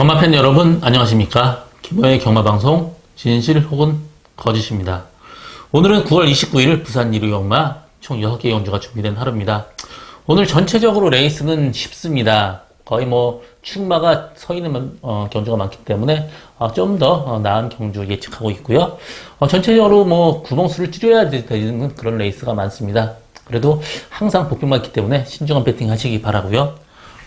경마팬 여러분 안녕하십니까? 김호의 경마방송 진실 혹은 거짓입니다. 오늘은 9월 29일 부산 1위 경마 총 6개 경주가 준비된 하루입니다. 오늘 전체적으로 레이스는 쉽습니다. 거의 뭐 충마가 서 있는 어, 경주가 많기 때문에 어, 좀더 나은 경주 예측하고 있고요. 어, 전체적으로 뭐 구멍수를 줄여야 되는 그런 레이스가 많습니다. 그래도 항상 복병만 있기 때문에 신중한 배팅 하시기 바라고요.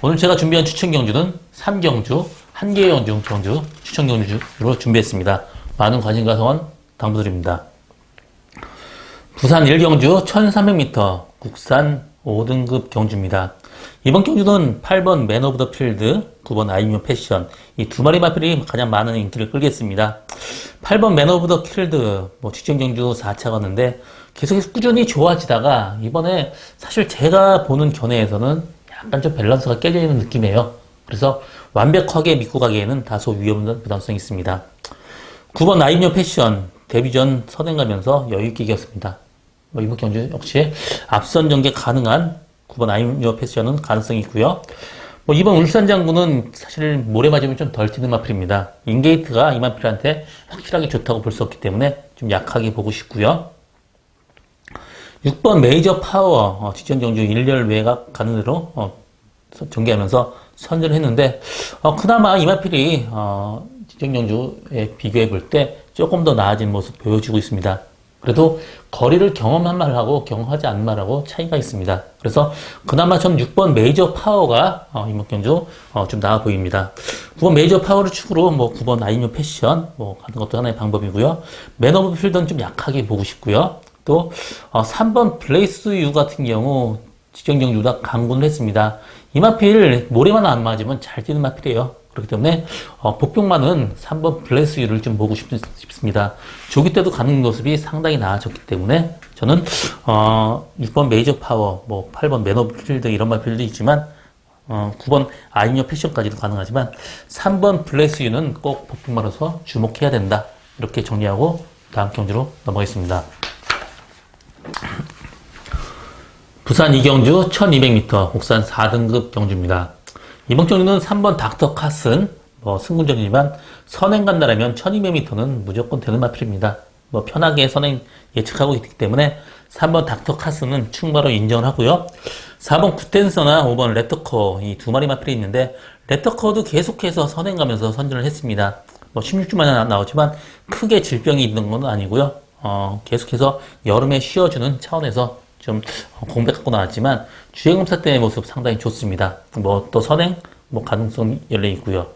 오늘 제가 준비한 추천 경주는 3경주, 한 개의 경주, 경주 추천 경주로 준비했습니다. 많은 관심과 성원 당부드립니다. 부산 1경주 1300m 국산 5등급 경주입니다. 이번 경주는 8번 맨 오브 더 필드, 9번 아이뮤 패션 이 두 마리 마필이 가장 많은 인기를 끌겠습니다. 8번 맨 오브 더 필드 뭐 직전 경주 4차 갔는데 계속해서 꾸준히 좋아지다가 이번에 사실 제가 보는 견해에서는 약간 좀 밸런스가 깨져 있는 느낌이에요. 그래서 완벽하게 믿고 가기에는 다소 위험한 부담성이 있습니다. 9번 아이뮤 패션 데뷔 전 선행 가면서 여유있게 이겼습니다. 뭐 이번 경주 역시 앞선 전개 가능한 9번 아이뮤 패션은 가능성이 있고요. 뭐 이번 울산 장군은 사실 모래 맞으면 좀 덜 튀는 마필입니다. 인게이트가 이마필한테 확실하게 좋다고 볼 수 없기 때문에 좀 약하게 보고 싶고요. 6번 메이저 파워 어, 직전 경주 1열 외곽 가는 대로 어, 전개하면서 선전을 했는데 어, 그나마 이마필이 어, 경주에 비교해 볼 때 조금 더 나아진 모습 보여주고 있습니다. 그래도 거리를 경험한 말하고 경험하지 않은 말하고 차이가 있습니다. 그래서 그나마 전 6번 메이저 파워가 어, 이번 경주 어, 좀 나아 보입니다. 9번 메이저 파워를 축으로 뭐 9번 아이뉴 패션 뭐 가는 것도 하나의 방법이고요. 맨 오브 필드는 좀 약하게 보고 싶고요. 또 어, 3번 블레이스 유 같은 경우 유다 강군을 했습니다. 이 마필 모래만 안 맞으면 잘 뛰는 마필이에요. 그렇기 때문에 어, 복병만은 3번 블레이스 유를 좀 보고 싶, 습니다 조기 때도 가는 모습이 상당히 나아졌기 때문에 저는 어, 6번 메이저 파워, 뭐 8번 매너 필드 이런 마필도 있지만 어, 9번 아이니어 패션까지도 가능하지만 3번 블레이스 유는 꼭 복병만으로서 주목해야 된다. 이렇게 정리하고 다음 경주로 넘어가겠습니다. 부산 이경주 1200m 옥산 4등급 경주입니다. 이번 경주는 3번 닥터 카슨 뭐 승군전이지만 선행 간다라면 1200m는 무조건 되는 마필입니다. 뭐 편하게 선행 예측하고 있기 때문에 3번 닥터 카슨은 충바로 인정을 하고요. 4번 구텐서나 5번 레터커 이 두 마리 마필이 있는데 레터커도 계속해서 선행 가면서 선전을 했습니다. 뭐 16주 만에 나오지만 크게 질병이 있는 건 아니고요. 어, 계속해서 여름에 쉬어주는 차원에서 좀 공백 갖고 나왔지만 주행검사 때의 모습 상당히 좋습니다. 뭐 또 선행 뭐 가능성 열려 있고요.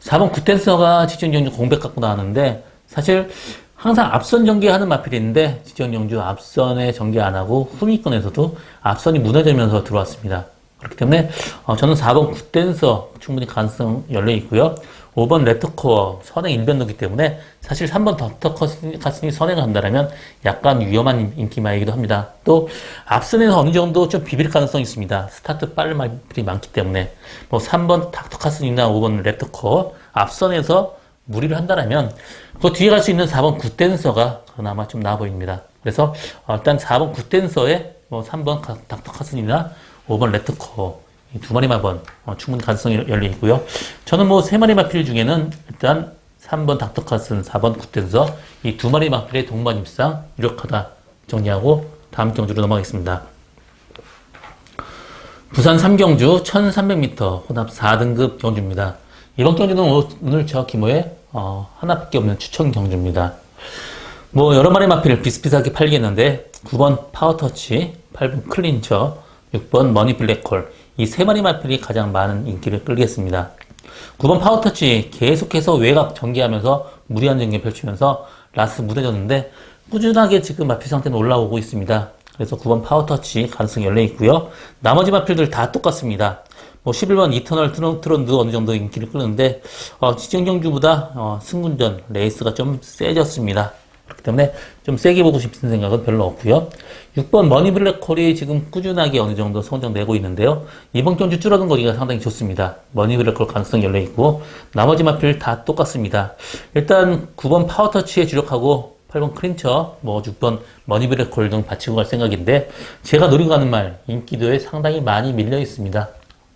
4번 구텐서가 직전 경주 공백 갖고 나왔는데 사실 항상 앞선 전개하는 마필인데 직전 경주 앞선에 전개 안 하고 후미권에서도 앞선이 무너지면서 들어왔습니다. 그렇기 때문에 어, 저는 4번 굿댄서 충분히 가능성 열려 있고요. 5번 레터코어 선행 일변도기 때문에 사실 3번 덕터커스니 선행을 한다면 약간 위험한 인기마이기도 합니다. 또 앞선에서 어느 정도 좀 비빌 가능성이 있습니다. 스타트 빠른 말들이 많기 때문에 뭐 3번 닥터카슨이나 5번 레터코어 앞선에서 무리를 한다면 그 뒤에 갈 수 있는 4번 굿댄서가 그나마 좀 나아 보입니다. 그래서 어, 일단 4번 굿댄서에 뭐 3번 닥터카슨이나 5번 레트커 두 마리 마번 어, 충분히 가능성이 열려 있고요. 저는 뭐 세 마리 마필 중에는 일단 3번 닥터 카슨, 4번 구텐서 이 두 마리 마필의 동반 입상 유력하다 정리하고 다음 경주로 넘어가겠습니다. 부산 3경주 1300m 혼합 4등급 경주입니다. 이번 경주는 오늘 저 기모에 어, 하나밖에 없는 추천 경주입니다. 뭐 여러 마리 마필을 비슷비슷하게 팔겠는데 9번 파워터치, 8번 클린처, 6번 머니 블랙홀 이 세 마리 마필이 가장 많은 인기를 끌겠습니다. 9번 파워터치 계속해서 외곽 전개하면서 무리한 전개 펼치면서 라스 무뎌졌는데 꾸준하게 지금 마필 상태는 올라오고 있습니다. 그래서 9번 파워터치 가능성이 열려 있고요. 나머지 마필들 다 똑같습니다. 뭐 11번 이터널 트론, 트론도 어느 정도 인기를 끌는데 어, 지정 경주보다 어, 승군전 레이스가 좀 세졌습니다. 그렇기 때문에 좀 세게 보고 싶은 생각은 별로 없고요. 6번 머니블랙홀이 지금 꾸준하게 어느 정도 성적 내고 있는데요. 이번 경주 줄어든 거리가 상당히 좋습니다. 머니블랙홀 가능성이 열려 있고 나머지 마필 다 똑같습니다. 일단 9번 파워터치에 주력하고 8번 크린처, 뭐 6번 머니블랙홀 등 받치고 갈 생각인데 제가 노리고 가는 말 인기도에 상당히 많이 밀려 있습니다.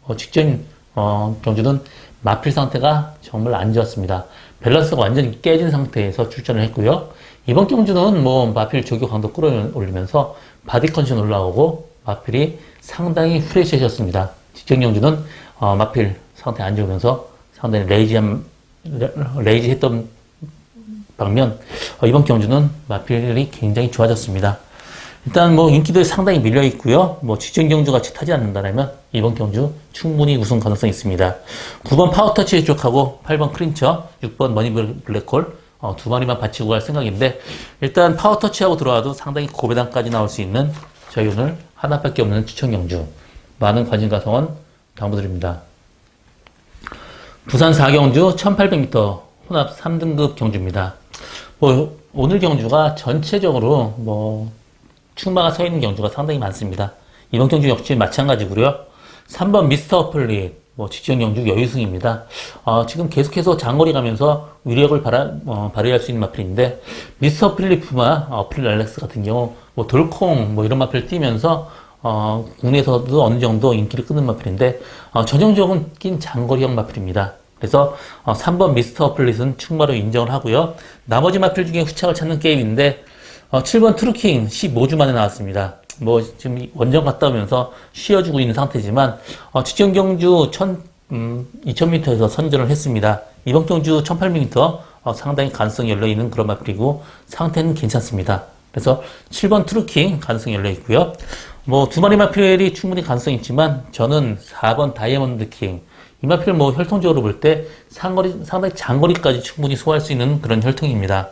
어, 직전 어, 경주는 마필 상태가 정말 안 좋았습니다. 밸런스가 완전히 깨진 상태에서 출전을 했고요. 이번 경주는 뭐 마필 조교 강도 끌어올리면서 바디 컨디션 올라오고 마필이 상당히 프레시해졌습니다. 직전 경주는 어, 마필 상태 안 좋으면서 상당히 레이지한 레이지했던 반면 어, 이번 경주는 마필이 굉장히 좋아졌습니다. 일단 뭐 인기도 상당히 밀려 있고요. 뭐 직전 경주 같이 타지 않는다면 이번 경주 충분히 우승 가능성이 있습니다. 9번 파워터치 쪽하고 8번 크린처, 6번 머니블 블랙홀 어, 두 마리만 바치고 갈 생각인데 일단 파워터치하고 들어와도 상당히 고배당까지 나올 수 있는 저희 오늘 하나밖에 없는 추천 경주 많은 관심과 성원 당부드립니다. 부산 4경주 1800m 혼합 3등급 경주입니다. 뭐 오늘 경주가 전체적으로 뭐 충마가 서 있는 경주가 상당히 많습니다. 이번 경주 역시 마찬가지고요. 3번 미스터 어플릿 뭐 직전 경주 여유승입니다. 어, 지금 계속해서 장거리 가면서 위력을 발하, 어, 발휘할 수 있는 마필인데 미스터 어플릿 푸마 어플릿 알렉스 같은 경우 뭐 돌콩 뭐 이런 마필 뛰면서 어, 국내에서도 어느 정도 인기를 끄는 마필인데 어, 전형적인 장거리형 마필입니다. 그래서 어, 3번 미스터 어플릿은 충마로 인정을 하고요. 나머지 마필 중에 후착을 찾는 게임인데 어, 7번 트루킹 15주 만에 나왔습니다. 뭐 지금 원정 갔다 오면서 쉬어주고 있는 상태지만 어, 직전 경주 1000, 음, 2000m에서 선전을 했습니다. 이번 경주 1800m 어, 상당히 가능성이 열려 있는 그런 마필이고 상태는 괜찮습니다. 그래서 7번 트루킹 가능성이 열려 있고요. 뭐 두 마리 마필이 충분히 가능성이 있지만 저는 4번 다이아몬드 킹 이 마필 뭐 혈통적으로 볼 때 상거리 상당히 장거리까지 충분히 소화할 수 있는 그런 혈통입니다.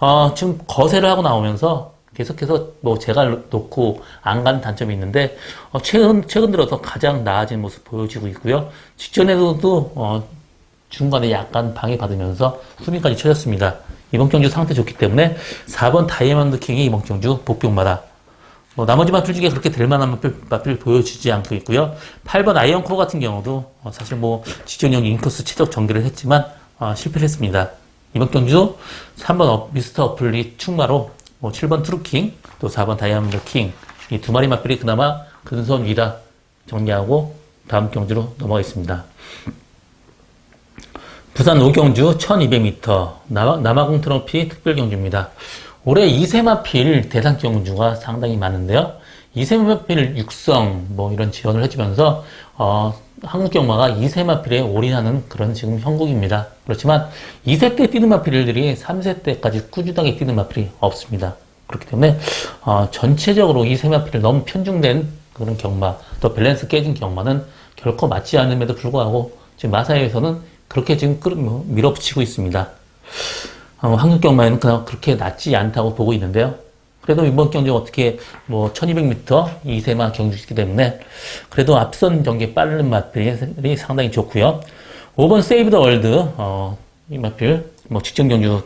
어, 지금 거세를 하고 나오면서 계속해서 뭐 제가 놓고 안간 단점이 있는데 어, 최근 최근 들어서 가장 나아진 모습 보여지고 있고요. 직전에도 어, 중간에 약간 방해받으면서 후미까지 쳐졌습니다. 이번 경주 상태 좋기 때문에 4번 다이아몬드 킹이 이번 경주 복병마다 뭐 나머지 마필 중에 그렇게 될 만한 마필, 마필 보여주지 않고 있고요. 8번 아이언코 같은 경우도 어, 사실 뭐 직전형 인코스 최적 전개를 했지만 어, 실패를 했습니다. 이번 경주 3번 어, 미스터 어플리 충마로 뭐 7번 트루킹 또 4번 다이아몬드 킹 이 두 마리 마필이 그나마 근선 위라 정리하고 다음 경주로 넘어가겠습니다. 부산 오경주 1200m 남아, 남아공 트로피 특별 경주입니다. 올해 이세마필 대상 경주가 상당히 많은데요. 이세마필 육성 뭐 이런 지원을 해주면서 어, 한국 경마가 이세마필에 올인하는 그런 지금 형국입니다. 그렇지만 2세 때 뛰는 마필들이 3세 때까지 꾸준하게 뛰는 마필이 없습니다. 그렇기 때문에 어, 전체적으로 이세마필을 너무 편중된 그런 경마 또 밸런스 깨진 경마는 결코 맞지 않음에도 불구하고 지금 마사에서는 그렇게 지금 끌- 뭐 밀어붙이고 있습니다. 어, 한국 경마에는 그냥 그렇게 낮지 않다고 보고 있는데요. 그래도 이번 경주 어떻게 뭐 1200m 이세마 경주이기 때문에 그래도 앞선 경기에 빠른 마필이 상당히 좋고요. 5번 세이브 더 월드 어, 이 마필 뭐 직전 경주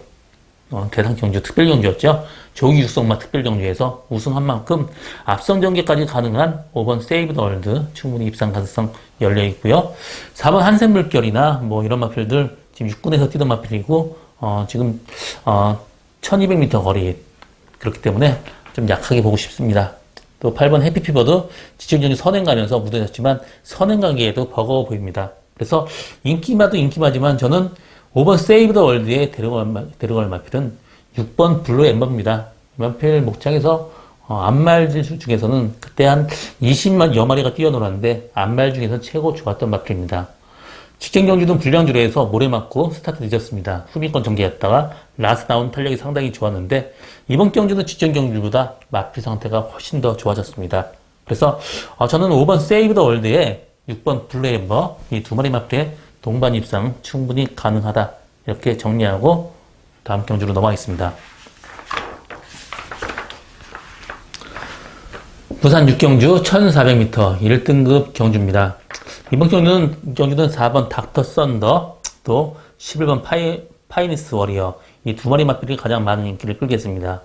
어, 대상 경주 특별 경주였죠. 조기 육성마 특별 경주에서 우승한 만큼 앞선 경기까지 가능한 5번 세이브 더 월드 충분히 입상 가능성 열려 있고요. 4번 한샘 물결이나 뭐 이런 마필들 지금 육군에서 뛰던 마필이고 어, 지금 어, 1200m 거리 그렇기 때문에 좀 약하게 보고 싶습니다. 또 8번 해피피버도 지정전이 선행 가면서 무뎌졌지만 선행 가기에도 버거워 보입니다. 그래서 인기마도 인기마지만 저는 5번 세이브 더 월드에 데려갈, 마- 데려갈 마필은 6번 블루 엠버입니다. 이 마필 목장에서 어, 안말들 중에서는 그때 한 20만 여마리가 뛰어놀았는데 안말 중에서 최고 좋았던 마필입니다. 직전 경주는 불량 주로에서 모래 맞고 스타트 늦었습니다. 후미권 전개했다가 라스 나온 탄력이 상당히 좋았는데 이번 경주는 직전 경주보다 마필 상태가 훨씬 더 좋아졌습니다. 그래서 어, 저는 5번 세이브 더 월드에 6번 블레이버 이 두 마리 마필의 동반 입상 충분히 가능하다 이렇게 정리하고 다음 경주로 넘어가겠습니다. 부산 6경주 1400m 1등급 경주입니다. 이번 경주는, 경주는 4번 닥터 썬더, 또 11번 파이, 파이니스 워리어, 이 두 마리 마필이 가장 많은 인기를 끌게 했습니다.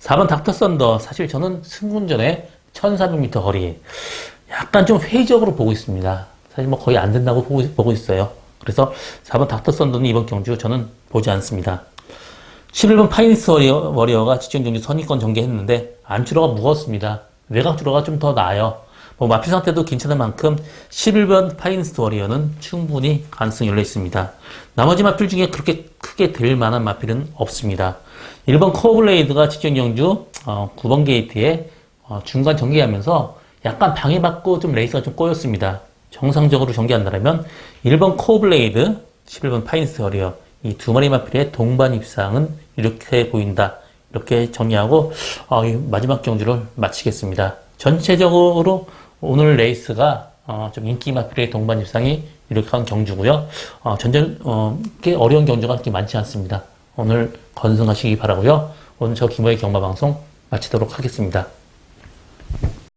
4번 닥터 썬더, 사실 저는 승군전에 1400m 거리, 약간 좀 회의적으로 보고 있습니다. 사실 뭐 거의 안 된다고 보고, 보고 있어요. 그래서 4번 닥터 썬더는 이번 경주 저는 보지 않습니다. 11번 파이니스 워리어, 워리어가 직전 경주 선의권 전개했는데 안주로가 무거웠습니다. 외곽 주로가 좀 더 나아요. 뭐 마필 상태도 괜찮은 만큼 11번 파인스트 워리어는 충분히 가능성이 열려 있습니다. 나머지 마필 중에 그렇게 크게 될 만한 마필은 없습니다. 1번 코어블레이드가 직전 경주 어, 9번 게이트에 어, 중간 전개하면서 약간 방해받고 좀 레이스가 좀 꼬였습니다. 정상적으로 전개한다면 1번 코어블레이드, 11번 파인스트 워리어 이 두 마리 마필의 동반 입상은 이렇게 보인다. 이렇게 정리하고 어, 이 마지막 경주를 마치겠습니다. 전체적으로 오늘 레이스가 어, 좀 인기 마필의 동반 입상이 유력한 경주고요. 어, 전전 어, 꽤 어려운 경주가 그렇게 많지 않습니다. 오늘 건승하시기 바라고요. 오늘 저 김호의 경마 방송 마치도록 하겠습니다.